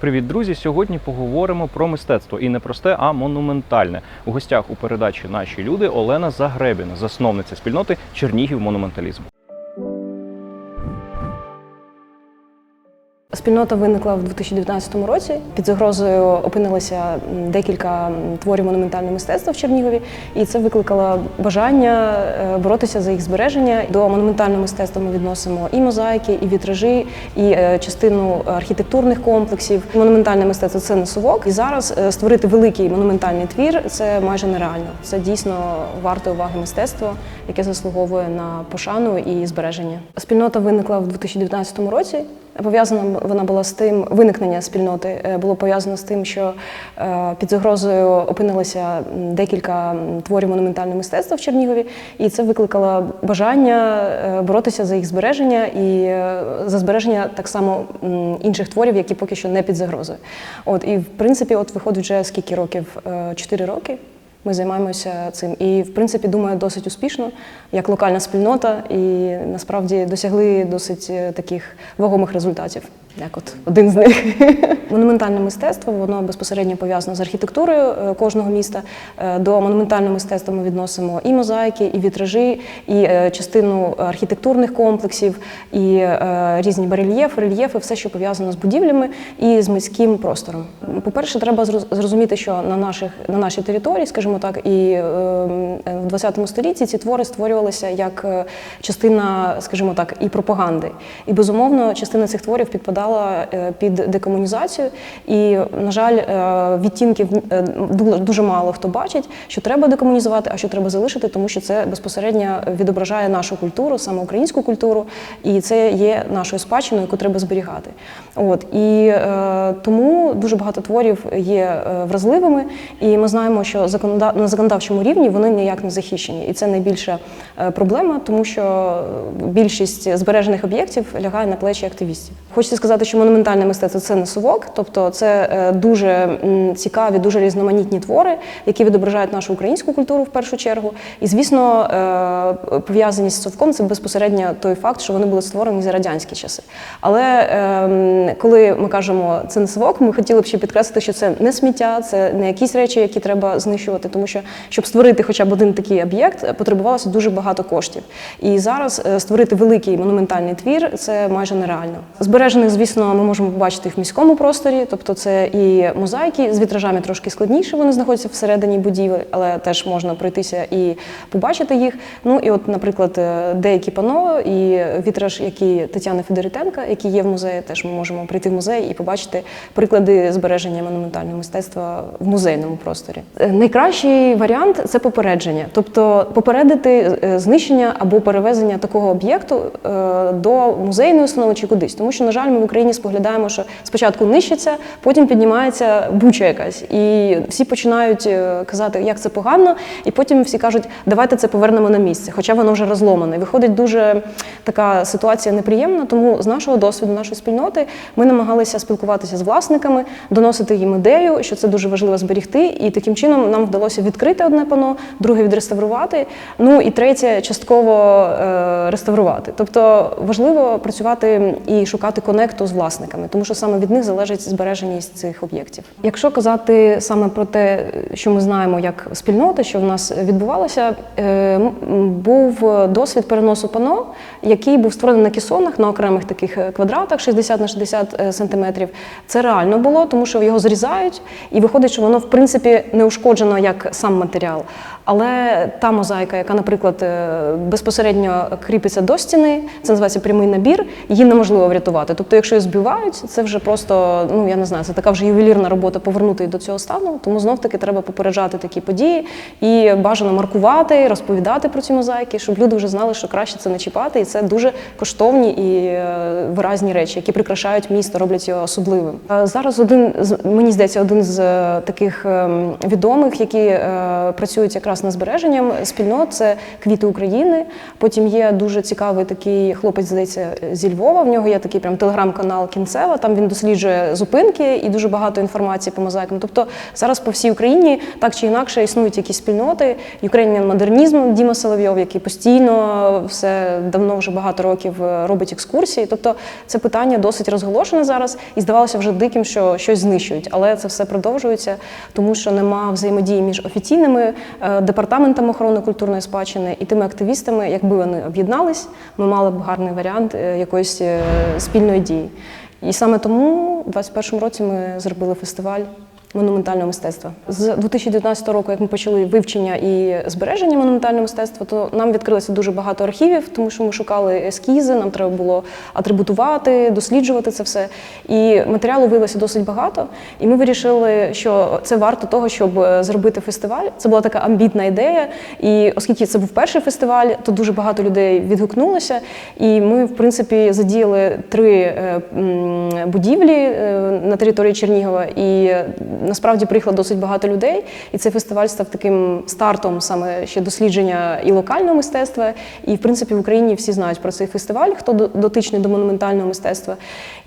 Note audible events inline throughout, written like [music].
Привіт, друзі! Сьогодні поговоримо про мистецтво і не просте, а монументальне. У гостях у передачі Наші люди Олена Загребіна, засновниця спільноти Чернігів Монументалізм. Спільнота виникла в 2019 році. Під загрозою опинилися декілька творів монументального мистецтва в Чернігові, і це викликало бажання е, боротися за їх збереження. До монументального мистецтва ми відносимо і мозаїки, і вітражі, і е, частину архітектурних комплексів. Монументальне мистецтво це не совок. І зараз е, створити великий монументальний твір це майже нереально. Це дійсно варте уваги мистецтво, яке заслуговує на пошану і збереження. Спільнота виникла в 2019 році. Пов'язана вона була з тим, виникнення спільноти е, було пов'язано з тим, що е, під загрозою опинилися декілька творів монументального мистецтва в Чернігові, і це викликало бажання е, боротися за їх збереження і за збереження так само інших творів, які поки що не під загрозою. От і в принципі, от виходить вже скільки років? Чотири роки. Ми займаємося цим і, в принципі, думаю, досить успішно, як локальна спільнота, і насправді досягли досить таких вагомих результатів. Як от один з них. [laughs] Монументальне мистецтво воно безпосередньо пов'язано з архітектурою е, кожного міста. Е, До монументального мистецтва ми відносимо і мозаїки, і вітражі, і е, частину архітектурних комплексів, і різні барельєфи, рельєфи, все, що пов'язано з будівлями і з міським простором. По-перше, треба зрозуміти, що на наших на нашій території, скажімо так, і в 20 столітті ці твори створювалися як частина, скажімо так, і пропаганди. І безумовно, частина цих творів підпадала е, під декомунізацію. І, на жаль, е, відтінків е, дуже мало хто бачить, що треба декомунізувати, а що треба залишити, тому що це безпосередньо відображає нашу культуру, саме українську культуру, і це є нашою спадщиною, яку треба зберігати. От і тому дуже багато творів є вразливими, і ми знаємо, що на законодавчому рівні вони ніяк не захищені, і це найбільша проблема, тому що більшість збережених об'єктів лягає на плечі активістів. Хочеться сказати, що монументальне мистецтво це не совок, тобто це е, дуже цікаві, дуже різноманітні твори, які відображають нашу українську культуру в першу чергу. І звісно, е, пов'язані з совком це безпосередньо той факт, що вони були створені за радянські часи. Але е, коли ми кажемо це не совок, ми хотіли б ще підкреслити, що це не сміття, це не якісь речі, які треба знищувати, тому що щоб створити хоча б один такий об'єкт, потребувалося дуже багато коштів. І зараз е, створити великий монументальний твір це майже нереально. Збережених, звісно, ми можемо побачити їх в міському просторі, тобто це і мозаїки з вітражами трошки складніше. Вони знаходяться всередині будівель, але теж можна пройтися і побачити їх. Ну і от, наприклад, е, деякі пано і вітраж, який Тетяни Федоритенка, який є в музеї, теж ми можемо прийти в музей і побачити приклади збереження монументального мистецтва в музейному просторі. Е, Найкращий варіант це попередження, тобто попередити е, знищення або перевезення такого об'єкту до музейної установи чи кудись. Тому що, на жаль, ми в Україні споглядаємо, що спочатку нищиться, потім піднімається буча якась, і всі починають е, казати, як це погано, і потім всі кажуть, давайте це повернемо на місце, хоча воно вже розломане. Виходить дуже така ситуація неприємна. Тому з нашого досвіду, нашої спільноти, ми намагалися спілкуватися з власниками, доносити їм ідею, що це дуже важливо зберігти. І таким чином нам вдалося відкрити одне пано, друге відреставрувати. Ну і третє частково е, реставрувати. Тобто важливо працювати і шукати конекту з власниками, тому що саме від них залежить збереженість цих об'єктів. Якщо казати саме про те, що ми знаємо як спільнота, що в нас відбувалося, е, був досвід переносу пано, який був створений на кесонах на окремих таких е, квадратах 60 на 60 е, сантиметрів. Це реально було, тому що його зрізають, і виходить, що воно в принципі не ушкоджено як сам матеріал. Але та мозаїка, яка, наприклад, е, безпосередньо кріпиться до стіни, це називається прямий набір, її неможливо врятувати. Тобто, якщо її збивають, це вже просто, ну я не знаю, це така вже ювелірна робота повернути її до цього стану. Тому знов таки треба попереджати такі події і бажано маркувати, розповідати про ці мозаїки, щоб люди вже знали, що краще це не чіпати, і це дуже коштовні і е, виразні речі, які прикрашають місто, роблять його особливим. Е, Зараз один мені здається, один з таких ем, відомих, які працюють якраз на збереженням спільнот це квіти України. Потім є дуже цікавий такий хлопець, здається, зі Львова. В нього є такий прям телеграм-канал Кінцева. Там він досліджує зупинки і дуже багато інформації по мозаїкам. Тобто зараз по всій Україні так чи інакше існують якісь спільноти. Ukrainian модернізм Діма Соловйов, який постійно все давно вже багато років е, робить екскурсії. Тобто це питання досить розголошене зараз, і здавалося вже диким, що щось знищують, але це все продовжується, тому що нема взаємодії між офіційними департаментами охорони культурної спадщини і тими активістами. Якби вони об'єднались, ми мали б гарний варіант е, якоїсь е, спільної дії. І саме тому у 2021 році ми зробили фестиваль монументального мистецтва. З 2019 року, як ми почали вивчення і збереження монументального мистецтва, то нам відкрилося дуже багато архівів, тому що ми шукали ескізи, нам треба було атрибутувати, досліджувати це все. І матеріалу виявилося досить багато. І ми вирішили, що це варто того, щоб е, зробити фестиваль. Це була така амбітна ідея. І оскільки це був перший фестиваль, то дуже багато людей відгукнулося. І ми, в принципі, задіяли три е, будівлі е, на території Чернігова. І насправді приїхало досить багато людей. І цей фестиваль став таким стартом саме ще дослідження і локального мистецтва. І, в принципі, в Україні всі знають про цей фестиваль, хто дотичний до монументального мистецтва.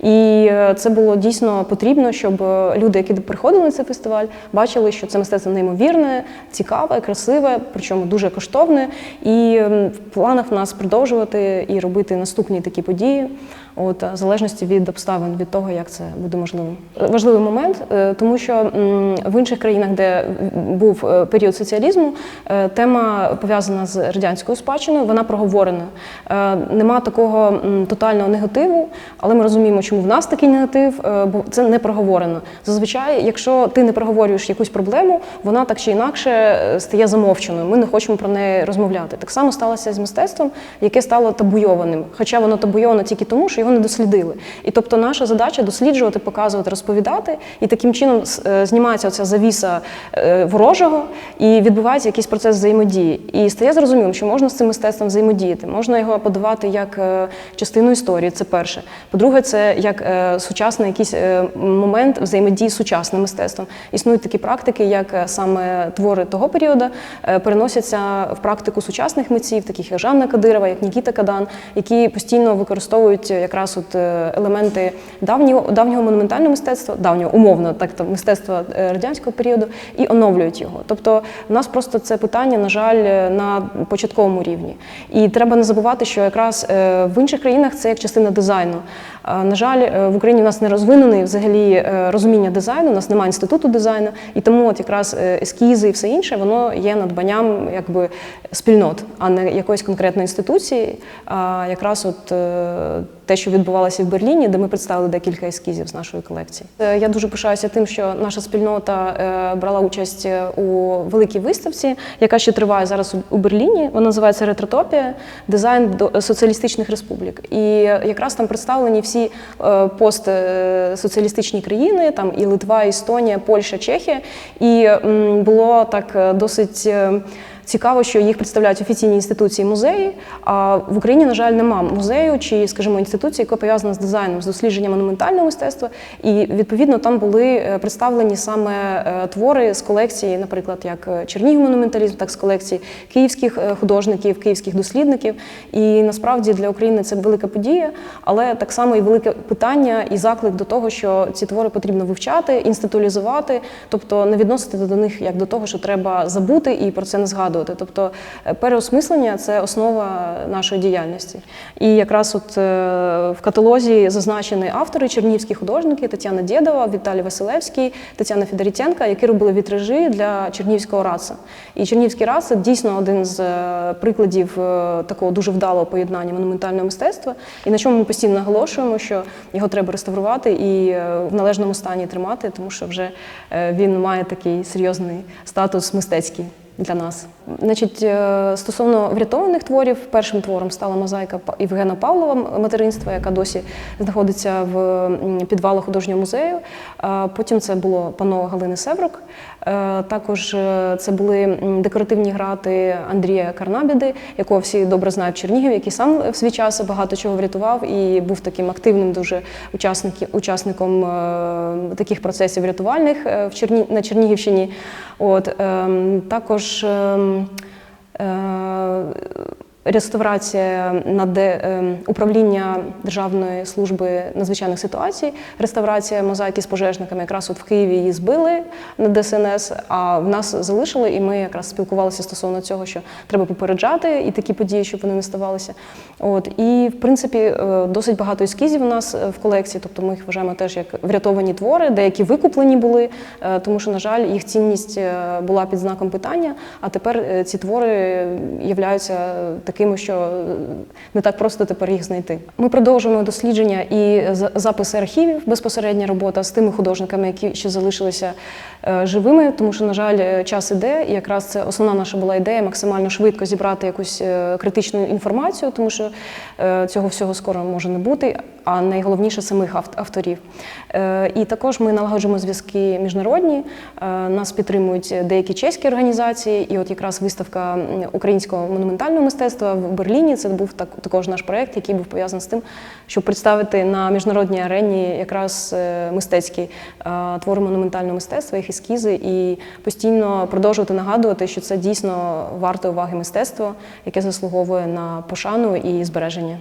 І е, це було дійсно потрібно, щоб е, люди, які приходили на цей фестиваль, бачили, що це мистецтво неймовірне, цікаве, красиве, причому дуже коштовне. І в планах нас продовжувати і робити наступні такі події. От в залежності від обставин, від того, як це буде можливо. Важливий момент, е, тому що в інших країнах, де був е, період соціалізму, е, тема пов'язана з радянською спадщиною, вона проговорена. Е, Нема такого тотального негативу, але ми розуміємо, чому в нас такий негатив, бо це не проговорено. Зазвичай, якщо ти не проговорюєш якусь проблему, вона так чи інакше стає замовченою. Ми не хочемо про неї розмовляти. Так само сталося з мистецтвом, яке стало табуйованим, хоча воно табуйовано тільки тому, що його не дослідили. І тобто наша задача досліджувати, показувати, розповідати, і таким чином знімається оця завіса е, ворожого і відбувається якийсь процес взаємодії. І стає зрозумілим, що можна з цим мистецтвом взаємодіяти, можна його подавати як е, частину історії. Це перше. По-друге, це як е, сучасний якийсь е, момент взаємодії з сучасним мистецтвом. Існують такі практики, як е, саме твори того періоду е, переносяться в практику сучасних митців, таких як Жанна Кадирова, як Нікіта Кадан, які постійно використовують якраз от е, елементи давнього, давнього монументального мистецтва, давнього умовно, так то мистецтва е, радянського періоду, і оновлюють його. Тобто, у нас просто це питання, на жаль, на початковому рівні. І треба не забувати, що якраз е, в інших країнах це як частина дизайну. На жаль, е, в Україні у нас не розвинений взагалі розуміння дизайну, у нас немає інституту дизайну, і тому от якраз ескізи і все інше, воно є надбанням якби спільнот, а не якоїсь конкретної інституції. А якраз от те, що відбувалося в Берліні, де ми представили декілька ескізів з нашої колекції. Е, Я дуже пишаюся тим, що наша спільнота е, брала участь е, у великій виставці, яка ще триває зараз у- Берліні. Вона називається Ретротопія дизайн соціалістичних республік. І якраз там представлені всі постсоціалістичні країни, там і Литва, Естонія, Польща, Чехія. І було так досить. Цікаво, що їх представляють офіційні інституції музеї. А в Україні, на жаль, нема музею чи, скажімо, інституції, яка пов'язана з дизайном, з дослідженням монументального мистецтва. І відповідно там були е, представлені саме е, твори з колекції, наприклад, як е, Чернігів монументалізм, так з колекції київських художників, київських дослідників. І насправді для України це велика подія, але так само і велике питання і заклик до того, що ці твори потрібно вивчати, інституалізувати, тобто не відносити до них як до того, що треба забути і про це не згадувати. Тобто е, переосмислення це основа нашої діяльності. І якраз от е, в каталозі зазначені автори, чернігівські художники Тетяна Дєдова, Віталій Василевський, Тетяна Федорітенка, які робили вітражі для Чернігівського раца. І Чернігівський рац це дійсно один з е, прикладів такого дуже вдалого поєднання монументального мистецтва. І на чому ми постійно наголошуємо, що його треба реставрувати і в належному стані тримати, тому що вже він має такий серйозний статус мистецький. Для нас, значить, е, стосовно врятованих творів, першим твором стала мозаїка Євгена Павлова материнства, яка досі знаходиться в підвалах художнього музею. Е, Потім це було пано Галини Севрук. Е, Також це були декоративні грати Андрія Карнабіди, якого всі добре знають в Чернігові, який сам в свій час багато чого врятував і був таким активним дуже учасником таких процесів рятувальних на Чернігівщині. От ем, також um, реставрація над е, управління Державної служби надзвичайних ситуацій, реставрація мозаїки з пожежниками. Якраз от в Києві її збили на ДСНС, а в нас залишили, і ми якраз спілкувалися стосовно цього, що треба попереджати і такі події, щоб вони не ставалися. От і в принципі е, досить багато ескізів у нас е, в колекції, тобто ми їх вважаємо теж як врятовані твори, деякі викуплені були, е, тому що, на жаль, їх цінність була під знаком питання. А тепер ці твори являються такими, що е, не так просто тепер їх знайти. Ми продовжуємо дослідження і записи архівів, безпосередня робота з тими художниками, які ще залишилися е, живими, тому що, на жаль, е, час іде, і якраз це основна наша була ідея максимально швидко зібрати якусь критичну інформацію, тому що цього всього скоро може не бути. А найголовніше самих авторів. Е, І також ми налагоджуємо зв'язки міжнародні. Е, Нас підтримують деякі чеські організації, і от якраз виставка українського монументального мистецтва в Берліні. Це був так також наш проект, який був пов'язаний з тим, щоб представити на міжнародній арені якраз е, мистецькі твори монументального мистецтва, їх ескізи, і постійно продовжувати нагадувати, що це дійсно варте уваги мистецтво, яке заслуговує на пошану і збереження.